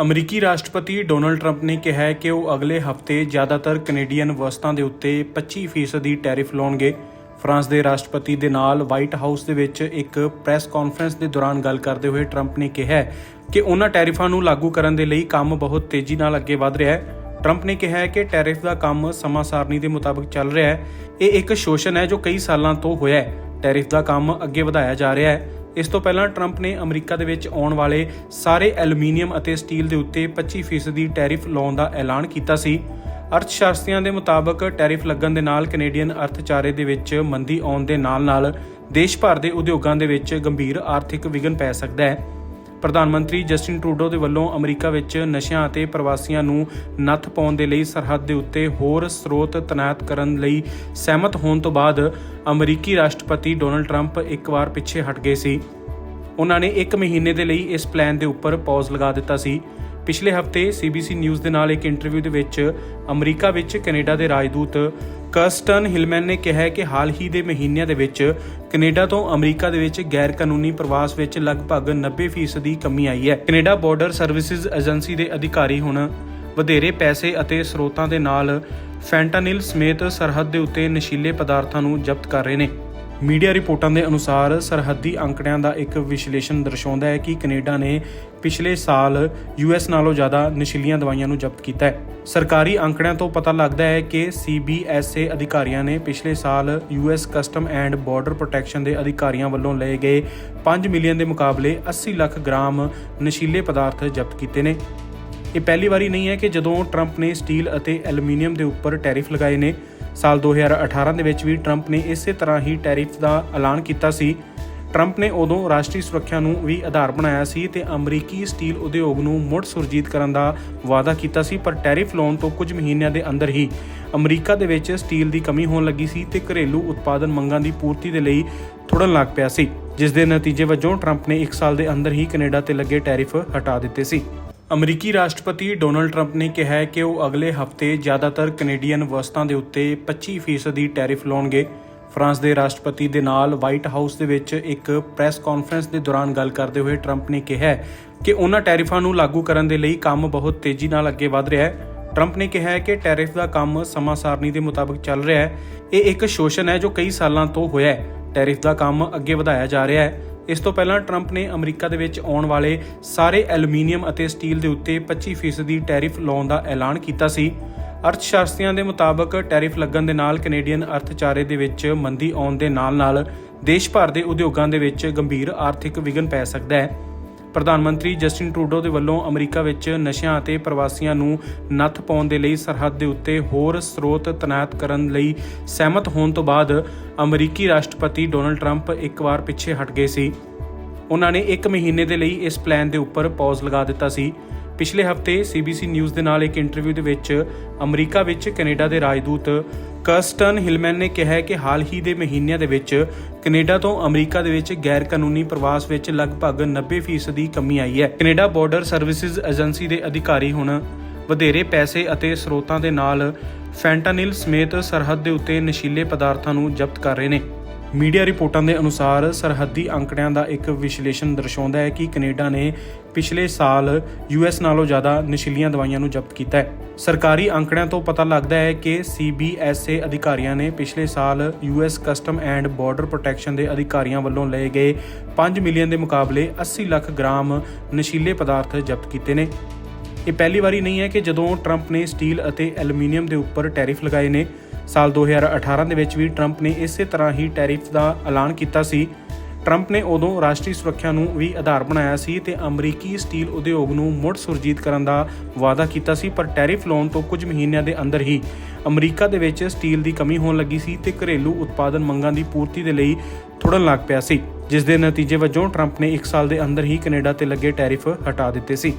ਅਮਰੀਕੀ ਰਾਸ਼ਟਰਪਤੀ Donald Trump ਨੇ ਕਿਹਾ ਹੈ ਕਿ ਉਹ ਅਗਲੇ ਹਫ਼ਤੇ ਜ਼ਿਆਦਾਤਰ ਕੈਨੇਡੀਅਨ ਵਸਤਾਂ ਦੇ ਉੱਤੇ 25% ਦੀ ਟੈਰਿਫ ਲਾਉਣਗੇ। ਫਰਾਂਸ ਦੇ ਰਾਸ਼ਟਰਪਤੀ ਦੇ ਨਾਲ ਵਾਈਟ ਹਾਊਸ ਦੇ ਵਿੱਚ ਇੱਕ ਪ੍ਰੈਸ ਕਾਨਫਰੰਸ ਦੇ ਦੌਰਾਨ ਗੱਲ ਕਰਦੇ ਹੋਏ ਟਰੰਪ ਨੇ ਕਿਹਾ ਕਿ ਉਹਨਾਂ ਟੈਰਿਫਾਂ ਨੂੰ ਲਾਗੂ ਕਰਨ ਦੇ ਲਈ ਕੰਮ ਬਹੁਤ ਤੇਜ਼ੀ ਨਾਲ ਅੱਗੇ ਵਧ ਰਿਹਾ ਹੈ। ਟਰੰਪ ਨੇ ਕਿਹਾ ਹੈ ਕਿ ਟੈਰਿਫ ਦਾ ਕੰਮ ਸਮਾਂ ਸਾਰਣੀ ਦੇ ਮੁਤਾਬਕ ਚੱਲ ਰਿਹਾ ਹੈ। ਇਹ ਇੱਕ ਸ਼ੋਸ਼ਣ ਹੈ ਜੋ ਕਈ ਸਾਲਾਂ ਤੋਂ ਹੋਇਆ ਹੈ। ਟੈਰਿਫ ਦਾ ਕੰਮ ਅੱਗੇ ਵਧਾਇਆ ਜਾ ਰਿਹਾ ਹੈ। ਇਸ ਤੋਂ ਪਹਿਲਾਂ ਟਰੰਪ ਨੇ ਅਮਰੀਕਾ ਦੇ ਵਿੱਚ ਆਉਣ ਵਾਲੇ ਸਾਰੇ ਐਲੂਮੀਨੀਅਮ ਅਤੇ ਸਟੀਲ ਦੇ ਉੱਤੇ 25% ਦੀ ਟੈਰਿਫ ਲਾਉਣ ਦਾ ਐਲਾਨ ਕੀਤਾ ਸੀ। ਅਰਥਸ਼ਾਸਤਰੀਆਂ ਦੇ ਮੁਤਾਬਕ ਟੈਰਿਫ ਲੱਗਣ ਦੇ ਨਾਲ ਕੈਨੇਡੀਅਨ ਅਰਥਚਾਰੇ ਦੇ ਵਿੱਚ ਮੰਦੀ ਆਉਣ ਦੇ ਨਾਲ-ਨਾਲ ਦੇਸ਼ ਭਰ ਦੇ ਉਦਯੋਗਾਂ ਦੇ ਵਿੱਚ ਗੰਭੀਰ ਆਰਥਿਕ ਵਿਘਨ ਪੈ ਸਕਦਾ ਹੈ। ਪ੍ਰਧਾਨ ਮੰਤਰੀ ਜਸਟਿਨ ਟਰੂਡੋ ਦੇ ਵੱਲੋਂ ਅਮਰੀਕਾ ਵਿੱਚ ਨਸ਼ਿਆਂ ਅਤੇ ਪ੍ਰਵਾਸੀਆਂ ਨੂੰ ਨੱਥ ਪਾਉਣ ਦੇ ਲਈ ਸਰਹੱਦ ਦੇ ਉੱਤੇ ਹੋਰ ਸਰੋਤ ਤੈਨਾਤ ਕਰਨ ਲਈ ਸਹਿਮਤ ਹੋਣ ਤੋਂ ਬਾਅਦ ਅਮਰੀਕੀ ਰਾਸ਼ਟਰਪਤੀ ਡੋਨਲਡ ਟਰੰਪ ਇੱਕ ਵਾਰ ਪਿੱਛੇ ਹਟ ਗਏ ਸੀ। ਉਹਨਾਂ ਨੇ 1 ਮਹੀਨੇ ਦੇ ਲਈ ਇਸ ਪਲਾਨ ਦੇ ਉੱਪਰ ਪੌਜ਼ ਲਗਾ ਦਿੱਤਾ ਸੀ। ਪਿਛਲੇ ਹਫ਼ਤੇ CBC ਨਿਊਜ਼ ਦੇ ਨਾਲ ਇੱਕ ਇੰਟਰਵਿਊ ਦੇ ਵਿੱਚ ਅਮਰੀਕਾ ਵਿੱਚ ਕੈਨੇਡਾ ਦੇ ਰਾਜਦੂਤ ਕਰਸਟਨ ਹਿਲਮੈਨ ਨੇ ਕਿਹਾ ਕਿ ਹਾਲ ਹੀ ਦੇ ਮਹੀਨਿਆਂ ਦੇ ਵਿੱਚ ਕੈਨੇਡਾ ਤੋਂ ਅਮਰੀਕਾ ਦੇ ਵਿੱਚ ਗੈਰ ਕਾਨੂੰਨੀ ਪ੍ਰਵਾਸ ਵਿੱਚ ਲਗਭਗ 90% ਦੀ ਕਮੀ ਆਈ ਹੈ। ਕੈਨੇਡਾ ਬਾਰਡਰ ਸਰਵਿਸਿਜ਼ ਏਜੰਸੀ ਦੇ ਅਧਿਕਾਰੀ ਹੁਣ ਵਧੇਰੇ ਪੈਸੇ ਅਤੇ ਸਰੋਤਾਂ ਦੇ ਨਾਲ ਫੈਂਟਾਨਿਲ ਸਮੇਤ ਸਰਹੱਦ ਦੇ ਉੱਤੇ ਨਸ਼ੀਲੇ ਪਦਾਰਥਾਂ ਨੂੰ ਜ਼ਬਤ ਕਰ ਰਹੇ ਨੇ। ਮੀਡੀਆ ਰਿਪੋਰਟਾਂ ਦੇ ਅਨੁਸਾਰ ਸਰਹੱਦੀ ਅੰਕੜਿਆਂ ਦਾ ਇੱਕ ਵਿਸ਼ਲੇਸ਼ਣ ਦਰਸਾਉਂਦਾ ਹੈ ਕਿ ਕੈਨੇਡਾ ਨੇ ਪਿਛਲੇ ਸਾਲ ਯੂਐਸ ਨਾਲੋਂ ਜ਼ਿਆਦਾ ਨਸ਼ੀਲੀਆਂ ਦਵਾਈਆਂ ਨੂੰ ਜ਼ਬਤ ਕੀਤਾ ਹੈ। ਸਰਕਾਰੀ ਅੰਕੜਿਆਂ ਤੋਂ ਪਤਾ ਲੱਗਦਾ ਹੈ ਕਿ CBSA ਅਧਿਕਾਰੀਆਂ ਨੇ ਪਿਛਲੇ ਸਾਲ US custom and border protection ਦੇ ਅਧਿਕਾਰੀਆਂ ਵੱਲੋਂ ਲਏ ਗਏ 5 ਮਿਲੀਅਨ ਦੇ ਮੁਕਾਬਲੇ 80 ਲੱਖ ਗ੍ਰਾਮ ਨਸ਼ੀਲੇ ਪਦਾਰਥ ਜ਼ਬਤ ਕੀਤੇ ਨੇ। ਇਹ ਪਹਿਲੀ ਵਾਰੀ ਨਹੀਂ ਹੈ ਕਿ ਜਦੋਂ ਟਰੰਪ ਨੇ ਸਟੀਲ ਅਤੇ ਐਲੂਮੀਨੀਅਮ ਦੇ ਉੱਪਰ ਟੈਰਿਫ ਲਗਾਏ ਨੇ। ਸਾਲ 2018 ਦੇ ਵਿੱਚ ਵੀ ਟਰੰਪ ਨੇ ਇਸੇ ਤਰ੍ਹਾਂ ਹੀ ਟੈਰਿਫ ਦਾ ਐਲਾਨ ਕੀਤਾ ਸੀ। ਟਰੰਪ ਨੇ ਉਦੋਂ ਰਾਸ਼ਟਰੀ ਸੁਰੱਖਿਆ ਨੂੰ ਵੀ ਆਧਾਰ ਬਣਾਇਆ ਸੀ ਤੇ ਅਮਰੀਕੀ ਸਟੀਲ ਉਦਯੋਗ ਨੂੰ ਮੁੜ ਸੁਰਜੀਤ ਕਰਨ ਦਾ ਵਾਅਦਾ ਕੀਤਾ ਸੀ, ਪਰ ਟੈਰਿਫ ਲਾਉਣ ਤੋਂ ਕੁਝ ਮਹੀਨਿਆਂ ਦੇ ਅੰਦਰ ਹੀ ਅਮਰੀਕਾ ਦੇ ਵਿੱਚ ਸਟੀਲ ਦੀ ਕਮੀ ਹੋਣ ਲੱਗੀ ਸੀ ਤੇ ਘਰੇਲੂ ਉਤਪਾਦਨ ਮੰਗਾਂ ਦੀ ਪੂਰਤੀ ਦੇ ਲਈ ਥੁੜਨ ਲੱਗ ਪਿਆ ਸੀ, ਜਿਸ ਦੇ ਨਤੀਜੇ ਵਜੋਂ ਟਰੰਪ ਨੇ 1 ਸਾਲ ਦੇ ਅੰਦਰ ਹੀ ਕੈਨੇਡਾ ਤੇ ਲੱਗੇ ਟੈਰਿਫ ਹਟਾ ਦਿੱਤੇ ਸੀ। ਅਮਰੀਕੀ ਰਾਸ਼ਟਰਪਤੀ ਡੋਨਲਡ ਟਰੰਪ ਨੇ ਕਿਹਾ ਹੈ ਕਿ ਉਹ ਅਗਲੇ ਹਫ਼ਤੇ ਜ਼ਿਆਦਾਤਰ ਕੈਨੇਡੀਅਨ ਵਸਤਾਂ ਦੇ ਉੱਤੇ 25% ਦੀ ਟੈਰਿਫ ਲਾਉਣਗੇ। ਫਰਾਂਸ ਦੇ ਰਾਸ਼ਟਰਪਤੀ ਦੇ ਨਾਲ ਵਾਈਟ ਹਾਊਸ ਦੇ ਵਿੱਚ ਇੱਕ ਪ੍ਰੈਸ ਕਾਨਫਰੰਸ ਦੇ ਦੌਰਾਨ ਗੱਲ ਕਰਦੇ ਹੋਏ ਟਰੰਪ ਨੇ ਕਿਹਾ ਕਿ ਉਹਨਾਂ ਟੈਰਿਫਾਂ ਨੂੰ ਲਾਗੂ ਕਰਨ ਦੇ ਲਈ ਕੰਮ ਬਹੁਤ ਤੇਜ਼ੀ ਨਾਲ ਅੱਗੇ ਵਧ ਰਿਹਾ ਹੈ। ਟਰੰਪ ਨੇ ਕਿਹਾ ਹੈ ਕਿ ਟੈਰਿਫ ਦਾ ਕੰਮ ਸਮਾਂ ਸਾਰਣੀ ਦੇ ਮੁਤਾਬਕ ਚੱਲ ਰਿਹਾ ਹੈ। ਇਹ ਇੱਕ ਸ਼ੋਸ਼ਣ ਹੈ ਜੋ ਕਈ ਸਾਲਾਂ ਤੋਂ ਹੋਇਆ ਹੈ। ਟੈਰਿਫ ਦਾ ਕੰਮ ਅੱਗੇ ਵਧਾਇਆ ਜਾ ਰਿਹਾ ਹੈ। ਇਸ ਤੋਂ ਪਹਿਲਾਂ ਟਰੰਪ ਨੇ ਅਮਰੀਕਾ ਦੇ ਵਿੱਚ ਆਉਣ ਵਾਲੇ ਸਾਰੇ ਐਲੂਮੀਨੀਅਮ ਅਤੇ ਸਟੀਲ ਦੇ ਉੱਤੇ 25% ਦੀ ਟੈਰਿਫ ਲਾਉਣ ਦਾ ਐਲਾਨ ਕੀਤਾ ਸੀ। ਅਰਥਸ਼ਾਸਤਰੀਆਂ ਦੇ ਮੁਤਾਬਕ ਟੈਰਿਫ ਲੱਗਣ ਦੇ ਨਾਲ ਕੈਨੇਡੀਅਨ ਅਰਥਚਾਰੇ ਦੇ ਵਿੱਚ ਮੰਦੀ ਆਉਣ ਦੇ ਨਾਲ-ਨਾਲ ਦੇਸ਼ ਭਰ ਦੇ ਉਦਯੋਗਾਂ ਦੇ ਵਿੱਚ ਗੰਭੀਰ ਆਰਥਿਕ ਵਿਘਨ ਪੈ ਸਕਦਾ ਹੈ। ਪ੍ਰਧਾਨ ਮੰਤਰੀ ਜਸਟਿਨ ਟਰੂਡੋ ਦੇ ਵੱਲੋਂ ਅਮਰੀਕਾ ਵਿੱਚ ਨਸ਼ਿਆਂ ਅਤੇ ਪ੍ਰਵਾਸੀਆਂ ਨੂੰ ਨੱਥ ਪਾਉਣ ਦੇ ਲਈ ਸਰਹੱਦ ਦੇ ਉੱਤੇ ਹੋਰ ਸਰੋਤ ਤੈਨਾਤ ਕਰਨ ਲਈ ਸਹਿਮਤ ਹੋਣ ਤੋਂ ਬਾਅਦ ਅਮਰੀਕੀ ਰਾਸ਼ਟਰਪਤੀ ਡੋਨਲਡ ਟਰੰਪ ਇੱਕ ਵਾਰ ਪਿੱਛੇ ਹਟ ਗਏ ਸੀ। ਉਹਨਾਂ ਨੇ 1 ਮਹੀਨੇ ਦੇ ਲਈ ਇਸ ਪਲਾਨ ਦੇ ਉੱਪਰ ਪੌਜ਼ ਲਗਾ ਦਿੱਤਾ ਸੀ। ਪਿਛਲੇ ਹਫ਼ਤੇ CBC ਨਿਊਜ਼ ਦੇ ਨਾਲ ਇੱਕ ਇੰਟਰਵਿਊ ਦੇ ਵਿੱਚ ਅਮਰੀਕਾ ਵਿੱਚ ਕੈਨੇਡਾ ਦੇ ਰਾਜਦੂਤ ਕਰਸਟਨ ਹਿਲਮੈਨ ਨੇ ਕਿਹਾ ਹੈ ਕਿ ਹਾਲ ਹੀ ਦੇ ਮਹੀਨਿਆਂ ਦੇ ਵਿੱਚ ਕੈਨੇਡਾ ਤੋਂ ਅਮਰੀਕਾ ਦੇ ਵਿੱਚ ਗੈਰ ਕਾਨੂੰਨੀ ਪ੍ਰਵਾਸ ਵਿੱਚ ਲਗਭਗ 90% ਦੀ ਕਮੀ ਆਈ ਹੈ। ਕੈਨੇਡਾ ਬਾਰਡਰ ਸਰਵਿਸਿਜ਼ ਏਜੰਸੀ ਦੇ ਅਧਿਕਾਰੀ ਹੁਣ ਵਧੇਰੇ ਪੈਸੇ ਅਤੇ ਸਰੋਤਾਂ ਦੇ ਨਾਲ ਫੈਂਟਾਨਿਲ ਸਮੇਤ ਸਰਹੱਦ ਦੇ ਉੱਤੇ ਨਸ਼ੀਲੇ ਪਦਾਰਥਾਂ ਨੂੰ ਜ਼ਬਤ ਕਰ ਰਹੇ ਨੇ। ਮੀਡੀਆ ਰਿਪੋਰਟਾਂ ਦੇ ਅਨੁਸਾਰ ਸਰਹੱਦੀ ਅੰਕੜਿਆਂ ਦਾ ਇੱਕ ਵਿਸ਼ਲੇਸ਼ਣ ਦਰਸਾਉਂਦਾ ਹੈ ਕਿ ਕੈਨੇਡਾ ਨੇ ਪਿਛਲੇ ਸਾਲ ਯੂਐਸ ਨਾਲੋਂ ਜ਼ਿਆਦਾ ਨਸ਼ੀਲੀਆਂ ਦਵਾਈਆਂ ਨੂੰ ਜ਼ਬਤ ਕੀਤਾ ਹੈ। ਸਰਕਾਰੀ ਅੰਕੜਿਆਂ ਤੋਂ ਪਤਾ ਲੱਗਦਾ ਹੈ ਕਿ CBSA ਅਧਿਕਾਰੀਆਂ ਨੇ ਪਿਛਲੇ ਸਾਲ US custom and border protection ਦੇ ਅਧਿਕਾਰੀਆਂ ਵੱਲੋਂ ਲਏ ਗਏ 5 ਮਿਲੀਅਨ ਦੇ ਮੁਕਾਬਲੇ 80 ਲੱਖ ਗ੍ਰਾਮ ਨਸ਼ੀਲੇ ਪਦਾਰਥ ਜ਼ਬਤ ਕੀਤੇ ਨੇ। ਇਹ ਪਹਿਲੀ ਵਾਰੀ ਨਹੀਂ ਹੈ ਕਿ ਜਦੋਂ ਟਰੰਪ ਨੇ ਸਟੀਲ ਅਤੇ ਐਲੂਮੀਨੀਅਮ ਦੇ ਉੱਪਰ ਟੈਰਿਫ ਲਗਾਏ ਨੇ। ਸਾਲ 2018 ਦੇ ਵਿੱਚ ਵੀ ਟਰੰਪ ਨੇ ਇਸੇ ਤਰ੍ਹਾਂ ਹੀ ਟੈਰਿਫ ਦਾ ਐਲਾਨ ਕੀਤਾ ਸੀ। ਟਰੰਪ ਨੇ ਉਦੋਂ ਰਾਸ਼ਟਰੀ ਸੁਰੱਖਿਆ ਨੂੰ ਵੀ ਆਧਾਰ ਬਣਾਇਆ ਸੀ ਤੇ ਅਮਰੀਕੀ ਸਟੀਲ ਉਦਯੋਗ ਨੂੰ ਮੁੜ ਸੁਰਜੀਤ ਕਰਨ ਦਾ ਵਾਅਦਾ ਕੀਤਾ ਸੀ, ਪਰ ਟੈਰਿਫ ਲਾਉਣ ਤੋਂ ਕੁਝ ਮਹੀਨਿਆਂ ਦੇ ਅੰਦਰ ਹੀ ਅਮਰੀਕਾ ਦੇ ਵਿੱਚ ਸਟੀਲ ਦੀ ਕਮੀ ਹੋਣ ਲੱਗੀ ਸੀ ਤੇ ਘਰੇਲੂ ਉਤਪਾਦਨ ਮੰਗਾਂ ਦੀ ਪੂਰਤੀ ਦੇ ਲਈ ਥੁੜਨ ਲੱਗ ਪਿਆ ਸੀ, ਜਿਸ ਦੇ ਨਤੀਜੇ ਵਜੋਂ ਟਰੰਪ ਨੇ 1 ਸਾਲ ਦੇ ਅੰਦਰ ਹੀ ਕੈਨੇਡਾ ਤੇ ਲੱਗੇ ਟੈਰਿਫ ਹਟਾ ਦਿੱਤੇ ਸੀ।